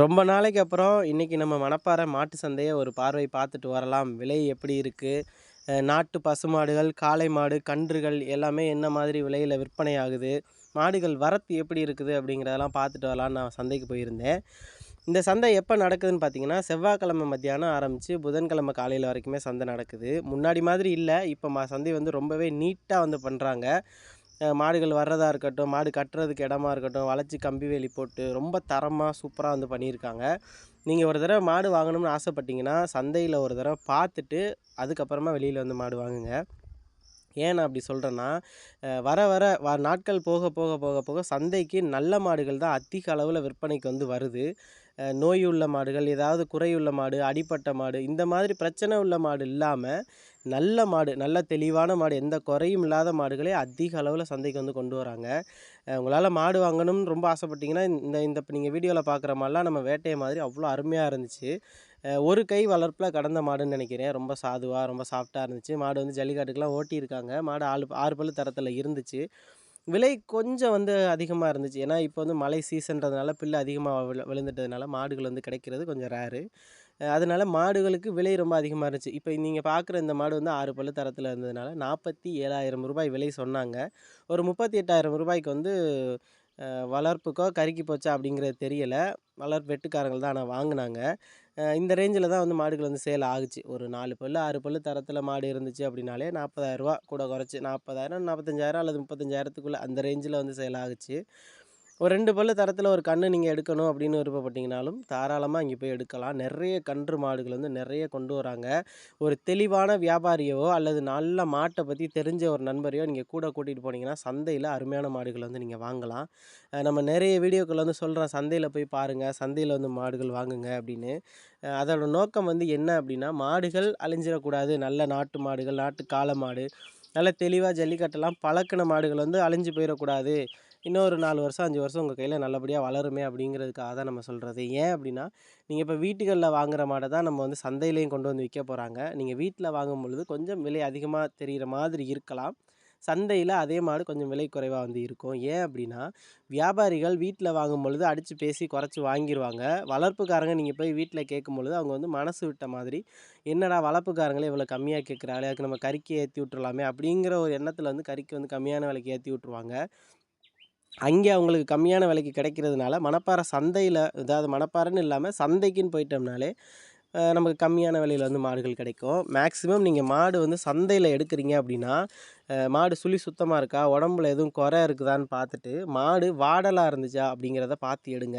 ரொம்ப நாளைக்கு அப்புறம் இன்றைக்கி நம்ம மணப்பாறை மாட்டு சந்தையை ஒரு பார்வை பார்த்துட்டு வரலாம். விலை எப்படி இருக்குது நாட்டு பசுமாடுகள் காளை மாடு கன்றுகள் எல்லாமே என்ன மாதிரி விலையில் விற்பனை ஆகுது? மாடுகள் வரத்து எப்படி இருக்குது அப்படிங்கிறதெல்லாம் பார்த்துட்டு வரலான்னு நான் சந்தைக்கு போயிருந்தேன். இந்த சந்தை எப்போ நடக்குதுன்னு பார்த்தீங்கன்னா செவ்வாய்க்கிழமை மத்தியானம் ஆரம்பித்து புதன்கிழமை காலையில் வரைக்குமே சந்தை நடக்குது. முன்னாடி மாதிரி இல்லை இப்போ மா சந்தை வந்து ரொம்பவே நீட்டாக வந்து பண்ணுறாங்க மாடுகள் வர்றதா இருக்கட்டும் மாடு கட்டுறதுக்கு இடமா இருக்கட்டும் வளைச்சி கம்பி வேலி போட்டு ரொம்ப தரமாக சூப்பராக வந்து பண்ணியிருக்காங்க. நீங்கள் ஒரு தடவை மாடு வாங்கணும்னு ஆசைப்பட்டீங்கன்னா சந்தையில் ஒரு தடவை பார்த்துட்டு அதுக்கப்புறமா வெளியில் வந்து மாடு வாங்குங்க. ஏன் நான் அப்படி சொல்கிறேன்னா வர வர வ நாட்கள் போக போக போக போக சந்தைக்கு நல்ல மாடுகள் தான் அதிக அளவில் விற்பனைக்கு வந்து வருது. நோய் உள்ள மாடுகள் ஏதாவது குறையுள்ள மாடு அடிப்பட்ட மாடு இந்த மாதிரி பிரச்சனை உள்ள மாடு இல்லாமல் நல்ல மாடு நல்ல தெளிவான மாடு எந்த குறையும் இல்லாத மாடுகளே அதிக அளவில் சந்தைக்கு வந்து கொண்டு வராங்க. உங்களால் மாடு வாங்கணும்னு ரொம்ப ஆசைப்பட்டீங்கன்னா இந்த இந்த இப்போ நீங்கள் வீடியோவில் பார்க்குற மாதிரிலாம் நம்ம வேட்டையை மாதிரி அவ்வளோ அருமையாக இருந்துச்சு. ஒரு கை வளர்ப்பில் கடந்த மாடுன்னு நினைக்கிறேன். ரொம்ப சாதுவாக ரொம்ப சாஃப்டாக இருந்துச்சு. மாடு வந்து ஜல்லிக்காட்டுக்கெலாம் ஓட்டியிருக்காங்க மாடு ஆறு ஆறு பல்லு தரத்தில் இருந்துச்சு. விலை கொஞ்சம் வந்து அதிகமாக இருந்துச்சு. ஏன்னா இப்போ வந்து மழை சீசன்றதுனால பில்லு அதிகமாக விழு விழுந்துட்டதுனால மாடுகள் வந்து கிடைக்கிறது கொஞ்சம் ரேரு அதனால மாடுகளுக்கு விலை ரொம்ப அதிகமாக இருந்துச்சு. இப்போ நீங்கள் பார்க்குற இந்த மாடு வந்து ஆறு பல்லு தரத்தில் இருந்ததுனால நாற்பத்தி ஏழாயிரம் ரூபாய் விலை சொன்னாங்க. ஒரு முப்பத்தி எட்டாயிரம் ரூபாய்க்கு வந்து வளர்ப்புக்கோ கருக்கி போச்சா அப்படிங்கிறது தெரியலை. வளர்ப்பு வெட்டுக்காரங்கள் தான் ஆனால் வாங்கினாங்க. இந்த ரேஞ்சில் தான் வந்து மாடுகள் வந்து சேல் ஆகுச்சு. ஒரு நாலு பல்லு ஆறு பல்லு தரத்தில் மாடு இருந்துச்சு அப்படின்னாலே நாற்பதாயிரரூவா கூட குறைச்சி நாற்பதாயிரம் நாற்பத்தஞ்சாயிரம் அல்லது முப்பத்தஞ்சாயிரத்துக்குள்ளே அந்த ரேஞ்சில் வந்து சேல் ஆகுச்சு. ஒரு ரெண்டு பல்லு தரத்தில் ஒரு கன்று நீங்கள் எடுக்கணும் அப்படின்னு விருப்பப்பட்டீங்கனாலும் தாராளமாக இங்கே போய் எடுக்கலாம். நிறைய கன்று மாடுகள் வந்து நிறைய கொண்டு வராங்க. ஒரு தெளிவான வியாபாரியவோ அல்லது நல்ல மாட்டை பற்றி தெரிஞ்ச ஒரு நண்பரையோ நீங்கள் கூட கூட்டிகிட்டு போனீங்கன்னா சந்தையில் அருமையான மாடுகள் வந்து நீங்கள் வாங்கலாம். நம்ம நிறைய வீடியோக்கள் வந்து சொல்கிறோம் சந்தையில் போய் பாருங்கள் சந்தையில் வந்து மாடுகள் வாங்குங்க அப்படின்னு. அதோட நோக்கம் வந்து என்ன அப்படின்னா மாடுகள் அழிஞ்சிடக்கூடாது. நல்ல நாட்டு மாடுகள் நாட்டு காளை மாடு நல்ல தெளிவாக ஜல்லிக்கட்டெல்லாம் பழக்கின மாடுகள் வந்து அழிஞ்சு போயிடக்கூடாது. இன்னொரு நாலு வருஷம் அஞ்சு வருஷம் உங்கள் கையில் நல்லபடியாக வளருமே அப்படிங்கிறதுக்காக தான் நம்ம சொல்கிறது ஏன் அப்படின்னா நீங்கள் இப்போ வீட்டுகளில் வாங்குகிற மாடை தான் நம்ம வந்து சந்தையிலையும் கொண்டு வந்து விற்க போகிறாங்க நீங்கள் வீட்டில் வாங்கும் பொழுது கொஞ்சம் விலை அதிகமாக தெரிகிற மாதிரி இருக்கலாம். சந்தையில் அதே மாடு கொஞ்சம் விலை குறைவாக வந்து இருக்கும். ஏன் அப்படின்னா வியாபாரிகள் வீட்டில் வாங்கும் பொழுது அடித்து பேசி குறைச்சி வாங்கிடுவாங்க வளர்ப்புக்காரங்க நீங்கள் போய் வீட்டில் கேட்கும் பொழுது அவங்க வந்து மனசு விட்ட மாதிரி என்னடா வளர்ப்புக்காரங்களே இவ்வளோ கம்மியாக கேட்குறாங்களே அதுக்கு நம்ம கறிக்கு ஏற்றி விட்டுறலாமே அப்படிங்கிற ஒரு எண்ணத்தில் வந்து கறிக்கு வந்து கம்மியான விலைக்கு ஏற்றி விட்ருவாங்க அங்கே அவங்களுக்கு கம்மியான விலைக்கு கிடைக்கிறதுனால மணப்பாறை சந்தையில் அதாவது மணப்பாறைன்னு இல்லாமல் சந்தைக்குன்னு போயிட்டோம்னாலே நமக்கு கம்மியான விலையில் வந்து மாடுகள் கிடைக்கும். மேக்ஸிமம் நீங்கள் மாடு வந்து சந்தையில் எடுக்கிறீங்க அப்படின்னா மாடு சுழி சுத்தமாக இருக்கா? உடம்புல எதுவும் குறை இருக்குதான்னு பார்த்துட்டு மாடு வாடலாக இருந்துச்சா அப்படிங்கிறத பார்த்து எடுங்க.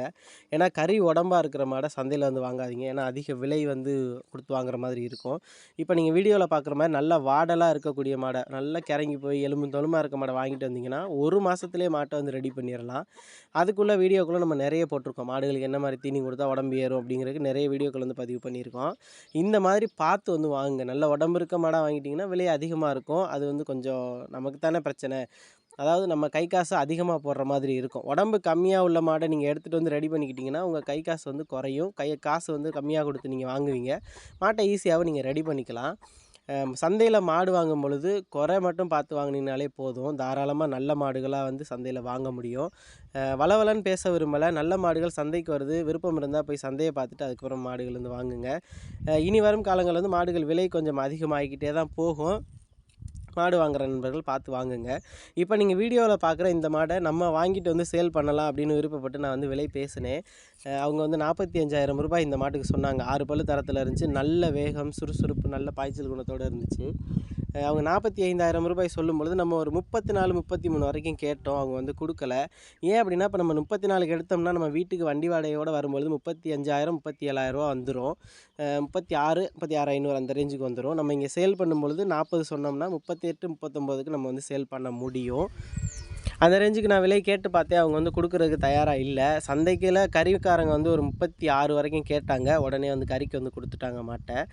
ஏன்னா கறி உடம்பாக இருக்கிற மாடை சந்தையில் வந்து வாங்காதீங்க. ஏன்னா அதிக விலை வந்து கொடுத்து வாங்குற மாதிரி இருக்கும். இப்போ நீங்கள் வீடியோவில் பார்க்குற மாதிரி நல்லா வாடலாக இருக்கக்கூடிய மாடை நல்லா கிறங்கி போய் எலும்பு தொலுமாக இருக்க மாடை வாங்கிட்டு வந்தீங்கன்னா ஒரு மாதத்துலேயே மாட்டை வந்து ரெடி பண்ணிடலாம். அதுக்குள்ளே வீடியோக்குள்ளே நம்ம நிறைய போட்டிருக்கோம். மாடுகளுக்கு என்ன மாதிரி தீனி கொடுத்தா உடம்பு ஏறும் அப்படிங்கிறதுக்கு நிறைய வீடியோக்கள் வந்து பதிவு பண்ணியிருக்கோம். இந்த மாதிரி பார்த்து வந்து வாங்குங்க. நல்ல உடம்பு இருக்க மாடாக வாங்கிட்டிங்கன்னா விலை அதிகமாக இருக்கும். அது வந்து கொஞ்சம் கொஞ்சம் நமக்கு தானே பிரச்சனை. அதாவது நம்ம கை காசு அதிகமாக போடுற மாதிரி இருக்கும். உடம்பு கம்மியாக உள்ள மாடை நீங்கள் எடுத்துகிட்டு வந்து ரெடி பண்ணிக்கிட்டிங்கன்னா உங்கள் கை காசு வந்து குறையும். கை காசு வந்து கம்மியாக கொடுத்து நீங்கள் வாங்குவீங்க. மாட்டை ஈஸியாகவும் நீங்கள் ரெடி பண்ணிக்கலாம். சந்தையில் மாடு வாங்கும் பொழுது குறை மட்டும் பார்த்து வாங்கினீங்கனாலே போதும். தாராளமாக நல்ல மாடுகளாக வந்து சந்தையில் வாங்க முடியும். வளவலன்னு பேச விரும்பலை. நல்ல மாடுகள் சந்தைக்கு வருது. விருப்பம் இருந்தால் போய் சந்தையை பார்த்துட்டு அதுக்கப்புறம் மாடுகள் வந்து வாங்குங்க. இனி வரும் காலங்களில் வந்து மாடுகள் விலை கொஞ்சம் அதிகமாகிக்கிட்டே தான் போகும். மாடு வாங்குகிற நண்பர்கள் பார்த்து வாங்குங்க. இப்போ நீங்கள் வீடியோவில் பார்க்குற இந்த மாடை நம்ம வாங்கிட்டு வந்து சேல் பண்ணலாம் அப்படின்னு விருப்பப்பட்டு நான் வந்து விலை பேசினேன். அவங்க வந்து நாற்பத்தி அஞ்சாயிரம் ரூபாய் இந்த மாட்டுக்கு சொன்னாங்க. ஆறு பல்லு தரத்தில் இருந்துச்சு. நல்ல வேகம் சுறுசுறுப்பு நல்ல பாய்ச்சல் குணத்தோடு இருந்துச்சு. அவங்க நாற்பத்தி ஐந்தாயிரம் ரூபாய் சொல்லும் பொழுது நம்ம ஒரு முப்பத்தி நாலு முப்பத்தி மூணு வரைக்கும் கேட்டோம். அவங்க வந்து கொடுக்கல. ஏன் அப்படின்னா இப்போ நம்ம முப்பத்தி நாலுக்கு எடுத்தோம்னா நம்ம வீட்டுக்கு வண்டி வாடகையோடு வரும்பொழுது முப்பத்தி அஞ்சாயிரம் முப்பத்தி ஏழாயிரரூவா வந்துடும் முப்பத்தி ஆறு முப்பத்தி ஆறு ஐநூறு அந்த ரேஞ்சுக்கு வந்துடும் நம்ம இங்கே சேல் பண்ணும்பொழுது நாற்பது சொன்னோம்னா முப்பத்தி எட்டு முப்பத்தொம்போதுக்கு நம்ம வந்து சேல் பண்ண முடியும். அந்த ரேஞ்சுக்கு நான் விலை கேட்டு பார்த்தேன். அவங்க வந்து கொடுக்குறதுக்கு தயாராக இல்லை. சந்தைக்கில் கறிக்காரங்க வந்து ஒரு முப்பத்தி ஆறு வரைக்கும் கேட்டாங்க. உடனே வந்து கறிக்கு வந்து கொடுத்துட்டாங்க மாட்டேன்.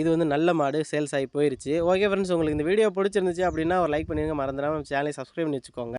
இது வந்து நல்ல மாடு சேல்ஸ் ஆகி போயிடுச்சு ஓகே ஃப்ரெண்ட்ஸ் உங்களுக்கு இந்த வீடியோ பிடிச்சிருந்துச்சு அப்படின்னா ஒரு லைக் பண்ணிடுங்க மறந்துடாமல் சேனலை சப்ஸ்கிரைப் பண்ணி வச்சுக்கோங்க.